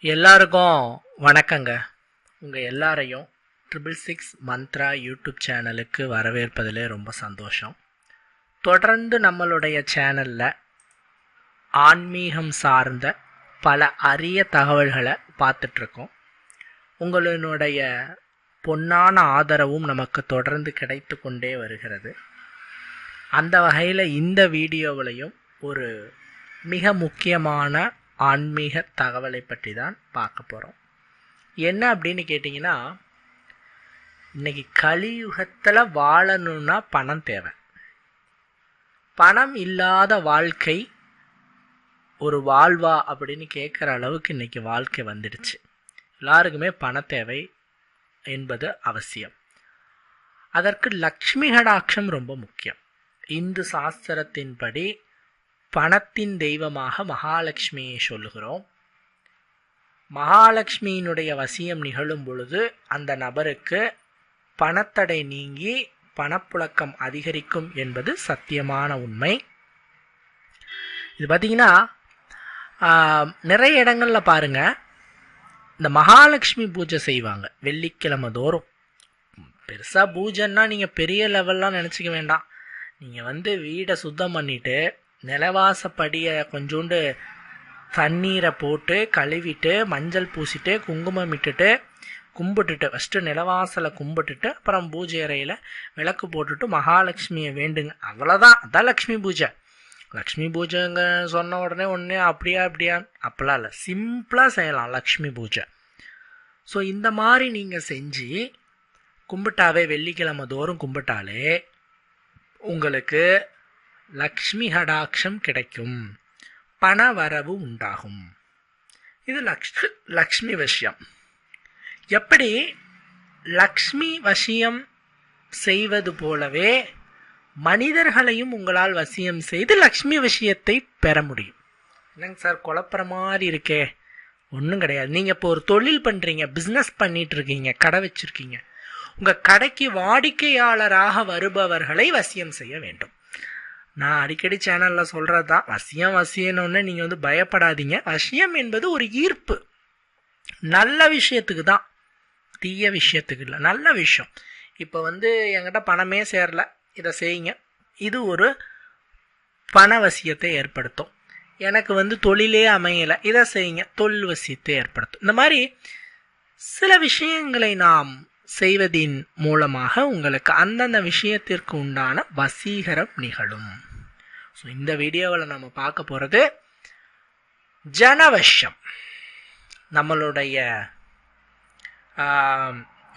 எல்லாருக்கும் வணக்கங்க. உங்கள் எல்லாரையும் ட்ரிபிள் சிக்ஸ் மந்த்ரா யூடியூப் சேனலுக்கு வரவேற்பதிலே ரொம்ப சந்தோஷம். தொடர்ந்து நம்மளுடைய சேனலில் ஆன்மீகம் சார்ந்த பல அரிய தகவல்களை பார்த்துட்ருக்கோம். உங்களினுடைய பொன்னான ஆதரவும் நமக்கு தொடர்ந்து கிடைத்து கொண்டே வருகிறது. அந்த வகையில் இந்த வீடியோவிலையும் ஒரு மிக முக்கியமான ஆன்மீக தகவலை பற்றி தான் பார்க்க போகிறோம் என்ன அப்படின்னு கேட்டிங்கன்னா இன்னைக்கு கலியுகத்தில் வாழணும்னா பணம் தேவை. பணம் இல்லாத வாழ்க்கை ஒரு வாழ்வா அப்படின்னு கேட்குற அளவுக்கு இன்றைக்கி வாழ்க்கை வந்துடுச்சு. எல்லாருக்குமே பண தேவை என்பது அவசியம். அதற்கு லக்ஷ்மி கடாட்சம் ரொம்ப முக்கியம். இந்து சாஸ்திரத்தின்படி பணத்தின் தெய்வமாக மகாலட்சுமியை சொல்லுகிறோம். மகாலட்சுமியினுடைய வசியம் நிகழும் பொழுது அந்த நபருக்கு பணத்தடை நீங்கி பணப்புழக்கம் அதிகரிக்கும் என்பது சத்தியமான உண்மை. இது பார்த்தீங்கன்னா நிறைய இடங்களில் பாருங்கள் இந்த மகாலட்சுமி பூஜை செய்வாங்க. வெள்ளிக்கிழமை தோறும். பெருசாக பூஜைன்னா நீங்கள் பெரிய லெவல்லாம் நினச்சிக்க வேண்டாம். நீங்கள் வந்து வீடை சுத்தம் பண்ணிவிட்டு நிலவாசப்படியை கொஞ்சோண்டு தண்ணீரை போட்டு கழுவிட்டு மஞ்சள் பூசிட்டு குங்குமம் இட்டுட்டு கும்பிட்டுட்டு ஃபஸ்ட்டு நிலவாசலை கும்பிட்டுட்டு அப்புறம் பூஜை அறையில் விளக்கு போட்டுட்டு மகாலட்சுமியை வேண்டுங்க. அவ்வளோதான் அதான் லக்ஷ்மி பூஜை. லக்ஷ்மி பூஜைங்க சொன்ன உடனே ஒன்றே அப்படியா அப்படியா அப்படிலாம் இல்லை. சிம்பிளாக செய்யலாம் லக்ஷ்மி பூஜை. ஸோ இந்த மாதிரி நீங்கள் செஞ்சு கும்பிட்டாவே வெள்ளிக்கிழமை தோறும் கும்பிட்டாலே உங்களுக்கு லக்ஷ்மி கடாட்சம் கிடைக்கும். பண வரவு உண்டாகும். இது லக்ஷ் லக்ஷ்மி விஷயம். எப்படி லக்ஷ்மி வசியம் செய்வது போலவே மனிதர்களையும் உங்களால் வசியம் செய்து லக்ஷ்மி விஷயத்தை பெற முடியும். என்னங்க சார் குழப்புற மாதிரி இருக்கே. ஒன்றும் கிடையாது. நீங்கள் இப்போ ஒரு தொழில் பண்ணுறீங்க பிஸ்னஸ் பண்ணிகிட்ருக்கீங்க இருக்கீங்க கடை வச்சுருக்கீங்க. உங்கள் கடைக்கு வாடிக்கையாளராக வருபவர்களை வசியம் செய்ய வேண்டும். நான் அடிக்கடி சேனலில் சொல்கிறது தான் வசியம் வசியம்னு நீங்கள் வந்து பயப்படாதீங்க. வசியம் என்பது ஒரு ஈர்ப்பு. நல்ல விஷயத்துக்கு தான். தீய விஷயத்துக்கு இல்லை. நல்ல விஷயம். இப்போ வந்து என்கிட்ட பணமே சேரல. இதை செய்யுங்க. இது ஒரு பண வசியத்தை ஏற்படுத்தும். எனக்கு வந்து தொழிலே அமையலை. இதை செய்யுங்க. தொழில் வசியத்தை ஏற்படுத்தும். இந்த மாதிரி சில விஷயங்களை நாம் செய்வதின் மூலமாக உங்களுக்கு அந்தந்த விஷயத்திற்கு உண்டான வசீகரம் நிகழும். ஸோ இந்த வீடியோவில் நம்ம பார்க்க போகிறது ஜனவஷம் நம்மளுடைய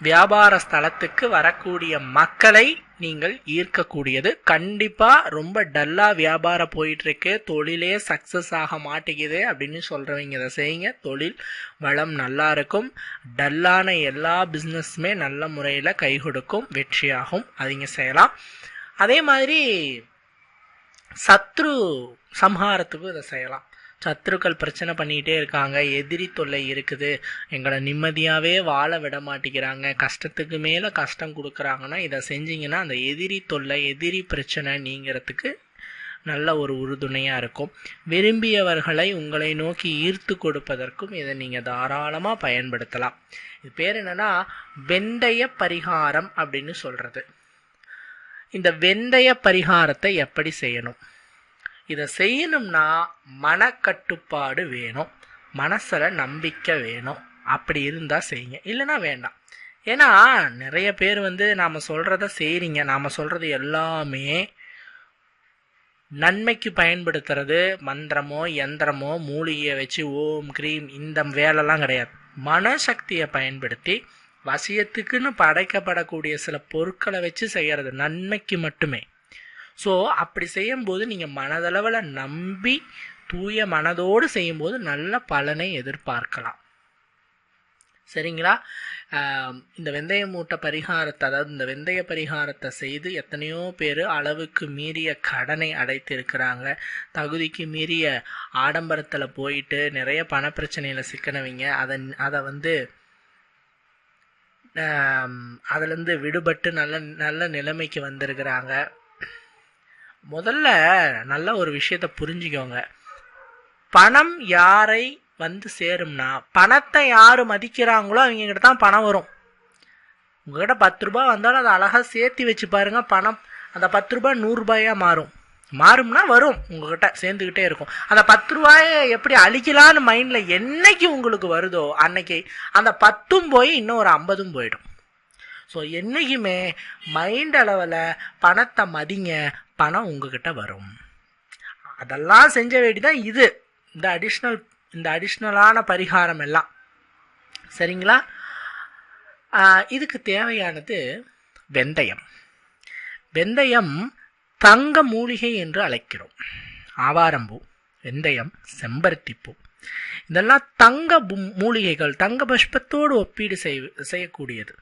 வியாபார ஸ்தலத்துக்கு வரக்கூடிய மக்களை நீங்கள் ஈர்க்கக்கூடியது. கண்டிப்பாக ரொம்ப டல்லாக வியாபாரம் போயிட்டுருக்கு. தொழிலே சக்ஸஸ் ஆக மாட்டேங்குது அப்படின்னு சொல்கிறவங்க இதை செய்யுங்க. தொழில் வளம் நல்லா இருக்கும். டல்லான எல்லா பிஸ்னஸுமே நல்ல முறையில் கை கொடுக்கும். வெற்றியாகும். அதிங்க செய்யலாம். அதே மாதிரி சத்ரு சம்ஹாரத்துக்கும் இதை செய்யலாம். சத்ருக்கள் பிரச்சனை பண்ணிக்கிட்டே இருக்காங்க. எதிரி தொல்லை இருக்குது. எங்களை நிம்மதியாகவே வாழ விட மாட்டேங்கிறாங்க. கஷ்டத்துக்கு மேலே கஷ்டம் கொடுக்குறாங்கன்னா இதை செஞ்சிங்கன்னா அந்த எதிரி தொல்லை எதிரி பிரச்சனை நீங்கிறதுக்கு நல்ல ஒரு உறுதுணையாக இருக்கும். விரும்பியவர்களை உங்களை நோக்கி ஈர்த்து கொடுப்பதற்கும் இதை நீங்கள் தாராளமாக பயன்படுத்தலாம். இது பேர் என்னன்னா வெந்தய பரிகாரம் அப்படின்னு சொல்கிறது இந்த வெந்தய பரிகாரத்தை எப்படி செய்யணும்? இதை செய்யணும்னா மனக்கட்டுப்பாடு வேணும். மனசில் நம்பிக்கை வேணும். அப்படி இருந்தால் செய்யுங்க. இல்லைன்னா வேண்டாம். ஏன்னா நிறைய பேர் வந்து நாம் சொல்கிறத செய்கிறீங்க நாம் சொல்கிறது எல்லாமே நன்மைக்கு பயன்படுத்துறது மந்திரமோ யந்திரமோ மூலிகையை வச்சு ஓம் க்ரீம் இந்த வேலைலாம் கிடையாது. மனசக்தியை பயன்படுத்தி வசியத்துக்குன்னு படைக்கப்படக்கூடிய சில பொருட்களை வச்சு செய்கிறது நன்மைக்கு மட்டுமே. ஸோ அப்படி செய்யும்போது நீங்கள் மனதளவில் நம்பி தூய மனதோடு செய்யும்போது நல்ல பலனை எதிர்பார்க்கலாம். சரிங்களா? இந்த வெந்தய மூட்டை பரிகாரத்தை அதாவது இந்த வெந்தய பரிகாரத்தை செய்து எத்தனையோ பேர் அளவுக்கு மீறிய கடனை அடைத்திருக்கிறாங்க. தகுதிக்கு மீறிய ஆடம்பரத்தில் போயிட்டு நிறைய பணப்பிரச்சனையில் சிக்கனவங்க அதை அதை வந்து அதுலேருந்து விடுபட்டு நல்ல நல்ல நிலைமைக்கு வந்திருக்கிறாங்க. முதல்ல நல்ல ஒரு விஷயத்தை புரிஞ்சுக்கோங்க. பணம் யாரை வந்து சேரும்னா பணத்தை யார் மதிக்கிறாங்களோ அவங்ககிட்ட தான் பணம் வரும். உங்ககிட்ட பத்து ரூபா வந்தாலும் அதை அழகாக சேர்த்து வச்சு பாருங்கள் பணம் அந்த பத்து ரூபாய் நூறுரூபாயாக மாறும். மாறும்னா வரும் உங்ககிட்ட சேர்ந்துக்கிட்டே இருக்கும். அந்த பத்து ரூபாயை எப்படி அழிக்கலான்னு மைண்டில் என்னைக்கு உங்களுக்கு வருதோ அன்னைக்கு அந்த பத்தும் போய் இன்னும் ஒரு ஐம்பதும் போயிடும். ஸோ என்றைக்குமே மைண்ட் அளவில் பணத்தை மதிங்க பணம் உங்ககிட்ட வரும். அதெல்லாம் செஞ்ச வேண்டி தான் இது. இந்த அடிஷ்னல் இந்த அடிஷ்னலான பரிகாரம் எல்லாம். சரிங்களா? இதுக்கு தேவையானது வெந்தயம். வெந்தயம் தங்க மூலிகை என்று அழைக்கிறோம். ஆவாரம்பூ வெந்தயம் செம்பருத்திப்பூ. இதெல்லாம் தங்க மூலிகைகள் தங்க புஷ்பத்தோடு ஒப்பீடு செய் செய்யக்கூடியது.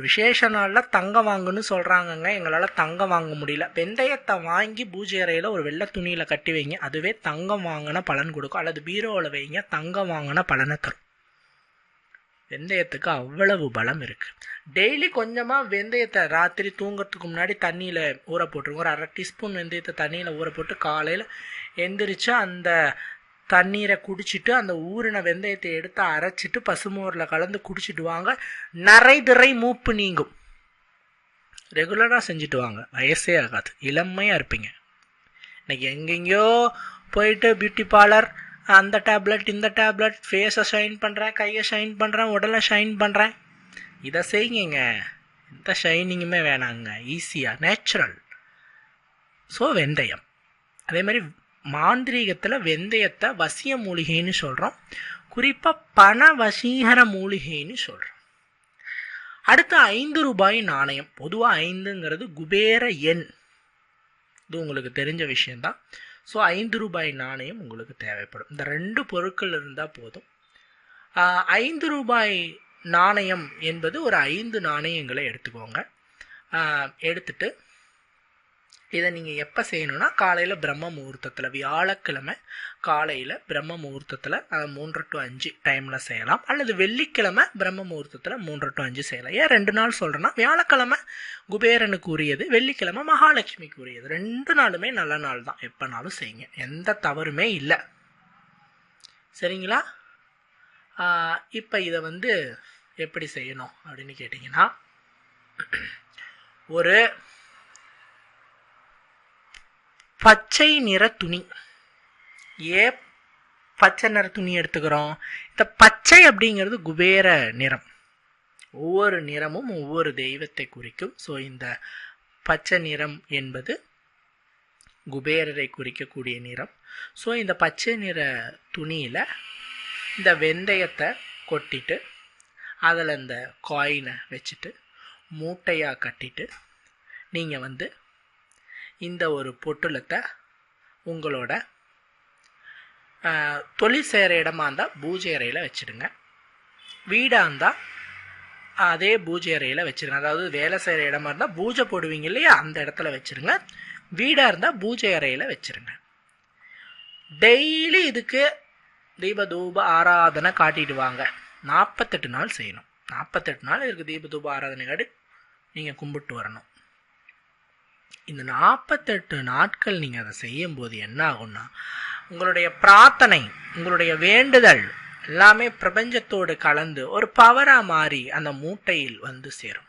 விசேஷ நாளில் தங்கம் வாங்குன்னு சொல்கிறாங்கங்க எங்களால் தங்கம் வாங்க முடியல. வெந்தயத்தை வாங்கி பூஜை அறையில் ஒரு வெள்ளை துணியில் கட்டி வைங்க. அதுவே தங்கம் வாங்கின பலன் கொடுக்கும். அல்லது பீரோவில் வைங்க. தங்கம் வாங்கின பலனை தரும். வெந்தயத்துக்கு அவ்வளவு பலம் இருக்குது டெய்லி கொஞ்சமாக வெந்தயத்தை ராத்திரி தூங்கிறதுக்கு முன்னாடி தண்ணியில் ஊற போட்டுருங்க. ஒரு அரை டீஸ்பூன் வெந்தயத்தை தண்ணியில் ஊற போட்டு காலையில் எந்திரிச்சு அந்த தண்ணீரை குடிச்சிட்டு அந்த ஊறின வெந்தயத்தை எடுத்து அரைச்சிட்டு பசுமோரில் கலந்து குடிச்சிட்டு வாங்க. நரை திரை மூப்பு நீங்கும். ரெகுலராக செஞ்சுட்டு வாங்க. வயசே ஆகாது. இளமையாக இருப்பீங்க. இன்னைக்கு எங்கெங்கேயோ போயிட்டு பியூட்டி பார்லர் அந்த டேப்லெட் இந்த டேப்லெட் ஃபேஸை ஷைன் பண்ணுறேன் கையை ஷைன் பண்ணுறேன் உடலை ஷைன் பண்ணுறேன் இதை செய்யுங்க. எந்த ஷைனிங்குமே வேணாங்க. ஈஸியாக நேச்சுரல் ஸோ வெந்தயம். அதே மாதிரி மாந்திரீகத்தில் வெந்தயத்தை வசிய மூலிகைன்னு சொல்கிறோம் குறிப்பாக பண வசீகர மூலிகைன்னு சொல்கிறோம் அடுத்து ஐந்து ரூபாய் நாணயம். பொதுவாக ஐந்துங்கிறது குபேர எண். இது உங்களுக்கு தெரிஞ்ச விஷயந்தான் ஸோ ஐந்து ரூபாய் நாணயம் உங்களுக்கு தேவைப்படும். இந்த ரெண்டு பொருட்கள் இருந்தால் போதும். ஐந்து ரூபாய் நாணயம் என்பது ஒரு ஐந்து நாணயங்களை எடுத்துக்கோங்க. எடுத்துட்டு இதை நீங்கள் எப்போ செய்யணும்னா காலையில் பிரம்ம முகூர்த்தத்தில் வியாழக்கிழமை காலையில் பிரம்ம முகூர்த்தத்தில் மூன்று டு அஞ்சு டைமில் செய்யலாம். அல்லது வெள்ளிக்கிழமை பிரம்ம முகூர்த்தத்தில் மூன்று டு அஞ்சு செய்யலாம். ஏன் ரெண்டு நாள் சொல்கிறேன்னா வியாழக்கிழமை குபேரனுக்கு உரியது வெள்ளிக்கிழமை மகாலட்சுமிக்கு உரியது ரெண்டு நாளுமே நல்ல நாள் தான். எப்போனாலும் செய்யுங்க. எந்த தவறுமே இல்லை. சரிங்களா? இப்போ இதை வந்து எப்படி செய்யணும் அப்படின்னு கேட்டிங்கன்னா ஒரு பச்சை நிற துணி. ஏன் பச்சை நிற துணி எடுத்துக்கிறோம். இந்த பச்சை அப்படிங்கிறது குபேர நிறம். ஒவ்வொரு நிறமும் ஒவ்வொரு தெய்வத்தை குறிக்கும். ஸோ இந்த பச்சை நிறம் என்பது குபேரரை குறிக்கக்கூடிய நிறம். ஸோ இந்த பச்சை நிற துணியில் இந்த வெந்தயத்தை கொட்டிட்டு அதில் இந்த காயினை வச்சுட்டு மூட்டையாக கட்டிட்டு நீங்கள் வந்து இந்த ஒரு பொட்டுலத்தை உங்களோட தொழில் செய்கிற இடமா இருந்தால் பூஜை அறையில் வச்சுடுங்க. வீடாக இருந்தால் அதே பூஜை அறையில் வச்சிருங்க. அதாவது வேலை செய்கிற இடமா இருந்தால் பூஜை போடுவீங்க இல்லையா? அந்த இடத்துல வச்சுருங்க. வீடாக இருந்தால் பூஜை அறையில் வச்சுருங்க. டெய்லி இதுக்கு தீப தூப ஆராதனை காட்டிட்டு வாங்க. நாற்பத்தெட்டு நாள் செய்யணும். நாற்பத்தெட்டு நாள் இதுக்கு தீப தூப ஆராதனை காட்டி நீங்கள் கும்பிட்டு வரணும். இந்த நாற்பத்தெட்டு நாட்கள் நீங்கள் அதை செய்யும்போது என்ன ஆகும்னா உங்களுடைய பிரார்த்தனை உங்களுடைய வேண்டுதல் எல்லாமே பிரபஞ்சத்தோடு கலந்து ஒரு பவராக மாறி அந்த மூட்டையில் வந்து சேரும்.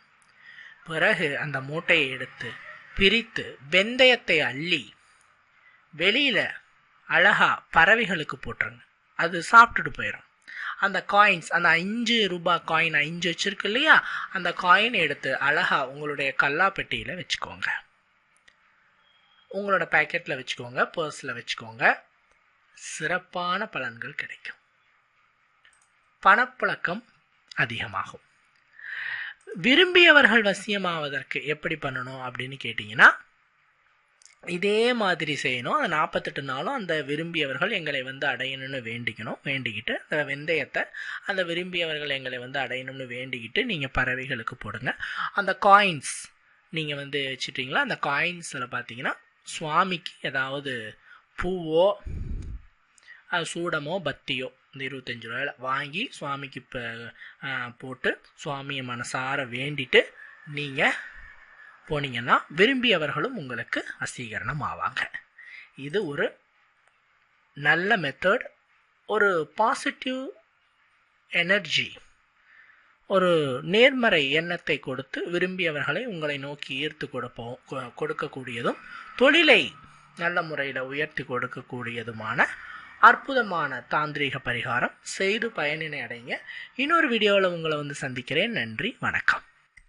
பிறகு அந்த மூட்டையை எடுத்து பிரித்து வெந்தயத்தை அள்ளி வெளியில் அழகா பறவைகளுக்கு போட்டுருங்க. அது சாப்பிட்டுட்டு போயிடும் அந்த காயின்ஸ் அந்த அஞ்சு ரூபாய் காயின் அஞ்சு வச்சுருக்கு இல்லையா? அந்த காயின் எடுத்து அழகா உங்களுடைய கல்லா பெட்டியில் வச்சுக்கோங்க. உங்களோட பேக்கெட்டில் வச்சுக்கோங்க பர்ஸில் வச்சுக்கோங்க. சிறப்பான பலன்கள் கிடைக்கும். பணப்புழக்கம் அதிகமாகும். விரும்பியவர்கள் வசியமாவதற்கு எப்படி பண்ணணும் அப்படின்னு கேட்டிங்கன்னா இதே மாதிரி செய்யணும். அந்த நாற்பத்தெட்டு நாளும் அந்த விரும்பியவர்கள் எங்களை வந்து அடையணும்னு வேண்டிக்கணும் வேண்டிக்கிட்டு அந்த வெந்தயத்தை அந்த விரும்பியவர்கள் எங்களை வந்து அடையணும்னு வேண்டிக்கிட்டு நீங்கள் பறவைகளுக்கு போடுங்க. அந்த காயின்ஸ் நீங்கள் வந்து வச்சுட்டிங்களா? அந்த காயின்ஸில் பார்த்தீங்கன்னா சுவாமிக்கு ஏதாவது பூவோ சூடமோ பத்தியோ இந்த இருபத்தஞ்சு ரூபாயில் வாங்கி சுவாமிக்கு இப்போ போட்டு சுவாமியை மனசார வேண்டிட்டு நீங்கள் போனீங்கன்னா விரும்பியவர்களும் உங்களுக்கு அசீகரணம் ஆவாங்க. இது ஒரு நல்ல மெத்தட் ஒரு பாசிட்டிவ் எனர்ஜி ஒரு நேர்மறை எண்ணத்தை கொடுத்து விரும்பியவர்களை உங்களை நோக்கி ஈர்த்து கொடுப்போம் கொடுக்கக்கூடியதும் தொழிலை நல்ல முறையில் உயர்த்தி கொடுக்கக்கூடியதுமான அற்புதமான தாந்திரீக பரிகாரம் செய்து பயனினை அடைங்க. இன்னொரு வீடியோவில் உங்களை வந்து சந்திக்கிறேன். நன்றி வணக்கம்.